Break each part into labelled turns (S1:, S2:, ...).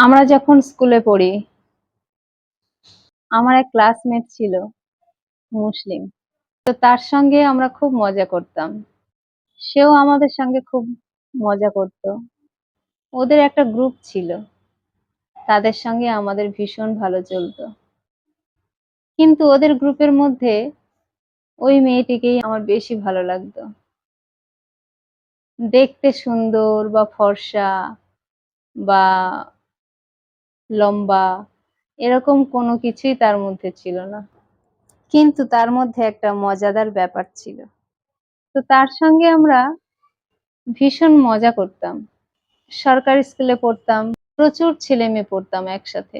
S1: আমরা যখন স্কুলে পড়ি, আমার এক ক্লাসমেট ছিল মুসলিম। তো তার সঙ্গে আমরা খুব মজা করতাম। সেও আমাদের সঙ্গে খুব মজা করত। ওদের একটা গ্রুপ ছিল। তাদের সঙ্গে আমাদের ভীষণ ভালো চলতো। কিন্তু ওদের গ্রুপের মধ্যে ওই মেয়েটিকেই আমার বেশি ভালো লাগতো। দেখতে সুন্দর বা ফর্সা বা লম্বা, এরকম কোনো কিছুই তার মধ্যে ছিল না। কিন্তু তার মধ্যে একটা মজাদার ব্যাপার ছিল। তো তার সঙ্গে আমরা ভীষণ মজা করতাম। সরকারি স্কুলে পড়তাম। প্রচুর ছেলে মেয়ে পড়তাম একসাথে।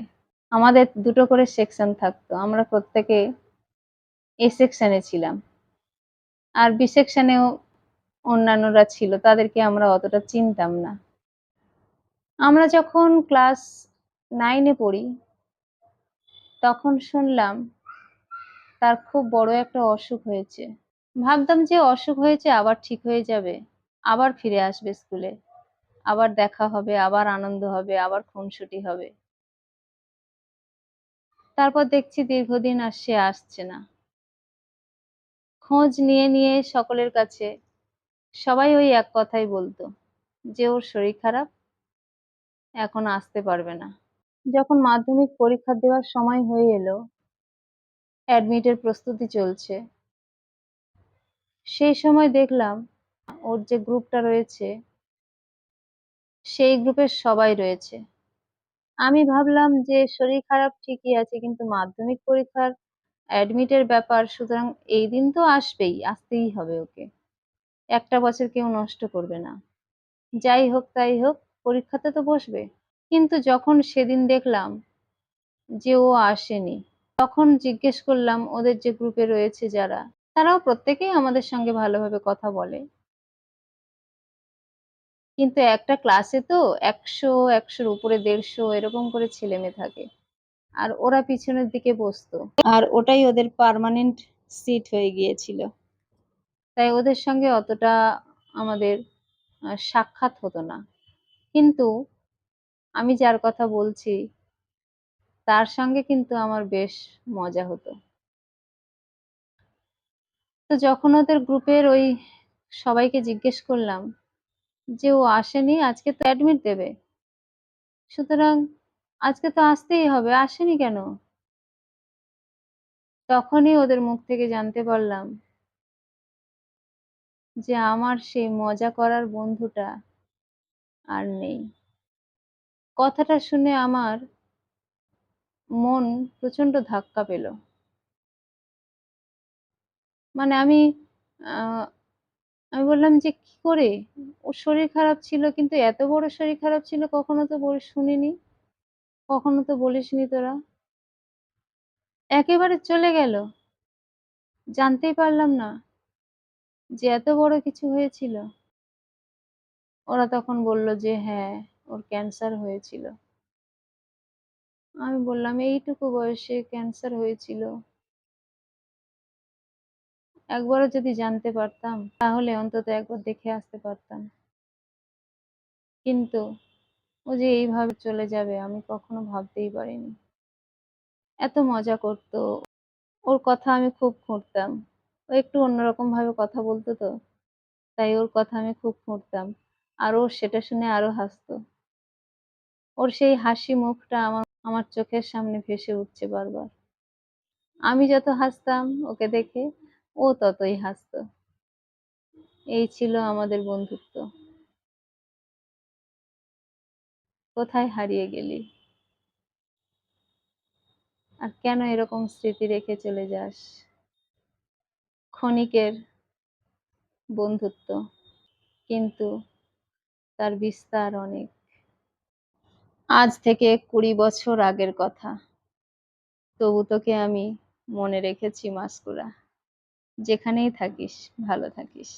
S1: আমাদের দুটো করে সেকশন থাকতো। আমরা প্রত্যেকে এ সেকশনে ছিলাম। আর বি সেকশনেও অন্যান্যরা ছিল। তাদেরকে আমরা অতটা চিনতাম না। আমরা যখন ক্লাস 9 এ পড়ি তখন শুনলাম তার খুব বড় একটা অসুখ হয়েছে। ভাবতাম যে অসুখ হয়েছে আবার ঠিক হয়ে যাবে। আবার ফিরে আসবে স্কুলে। আবার দেখা হবে, আবার আনন্দ হবে, আবার খুনসুটি হবে। তারপর দেখছি দীর্ঘদিন আর সে আসছে না। খোঁজ নিয়ে, নিয়ে সকলের কাছে সবাই ওই এক কথাই বলতো যে ওর শরীর খারাপ, এখন আসতে পারবে না। যখন মাধ্যমিক পরীক্ষা দেওয়ার সময় হয়ে এলো, অ্যাডমিটের প্রস্তুতি চলছে। সেই সময় দেখলাম ওর যে গ্রুপটা রয়েছে সেই গ্রুপের সবাই রয়েছে। আমি ভাবলাম যে শরীর খারাপ ঠিকই আছে কিন্তু মাধ্যমিক পরীক্ষার অ্যাডমিটের ব্যাপার সুতরাং এই দিন তো আসবেই, আসতেই হবে ওকে। একটা বছর কেউ নষ্ট করবে না। যাই হোক তাই হোক পরীক্ষাতে তো বসবে। কিন্তু যখন সেদিন দেখলাম যে ও আসেনি, তখন জিজ্ঞেস করলাম ওদের যে গ্রুপে রয়েছে যারা, তারাও প্রত্যেকেই আমাদের সঙ্গে ভালোভাবে কথা বলে। কিন্তু একটা ক্লাসে তো একশো একশোর উপরে ১৫০ এরকম করে ছেলেমেয়ে থাকে। আর ওরা পিছনের দিকে বসতো। আর ওটাই ওদের পার্মানেন্ট সিট হয়ে গিয়েছিল। তাই ওদের সঙ্গে অতটা আমাদের সাক্ষাৎ হতো না। কিন্তু আমি যার কথা বলছি তার সঙ্গে কিন্তু আমার বেশ মজা হতো। তো যখন ওদের গ্রুপের ওই সবাইকে জিজ্ঞেস করলাম যে ও আসেনি আজকে তো অ্যাডমিট দেবে। সুতরাং আজকে তো আসতেই হবে, আসেনি কেন? তখনই ওদের মুখ থেকে জানতে পারলাম যে আমার সেই মজা করার বন্ধুটা আর নেই। কথাটা শুনে আমার মন প্রচণ্ড ধাক্কা পেল। মানে আমি আমি বললাম যে, "কি করে? ওর শরীর খারাপ ছিল কিন্তু এত বড় শরীর খারাপ ছিল কখনো তো বল শুনিনি। কখনো তো বলিসনি তোরা।" একেবারে চলে গেল। জানতেই পারলাম না যে এত বড় কিছু হয়েছিল। ওরা তখন বলল যে, "হ্যাঁ, ওর ক্যান্সার হয়েছিল।" আমি বললাম, "এইটুকু বয়সে ক্যান্সার হয়েছিল?" একবারও যদি জানতে পারতাম তাহলে অন্তত একবার দেখে আসতে পারতাম। কিন্তু ও যে এইভাবে চলে যাবে আমি কখনো ভাবতেই পারিনি। এত মজা করত। ওর কথা আমি খুব খুঁড়তাম। ও একটু অন্যরকম ভাবে কথা বলতো তো। তাই ওর কথা আমি খুব খুঁড়তাম। আর ও সেটা শুনে আরও হাসতো। ওর সেই হাসি মুখটা আমার আমার চোখের সামনে ভেসে উঠছে বারবার। আমি যত হাসতাম ওকে দেখে, ও ততই হাসতো। এই ছিল আমাদের বন্ধুত্ব। কোথায় হারিয়ে গেলি? আর কেন এরকম স্মৃতি রেখে চলে যাস? ক্ষণিকের বন্ধুত্ব কিন্তু তার বিস্তার অনেক। আজ থেকে ২০ বছর আগের কথা। তবু তোকে আমি মনে রেখেছি মাসকুরা যেখানেই থাকিস, ভালো থাকিস।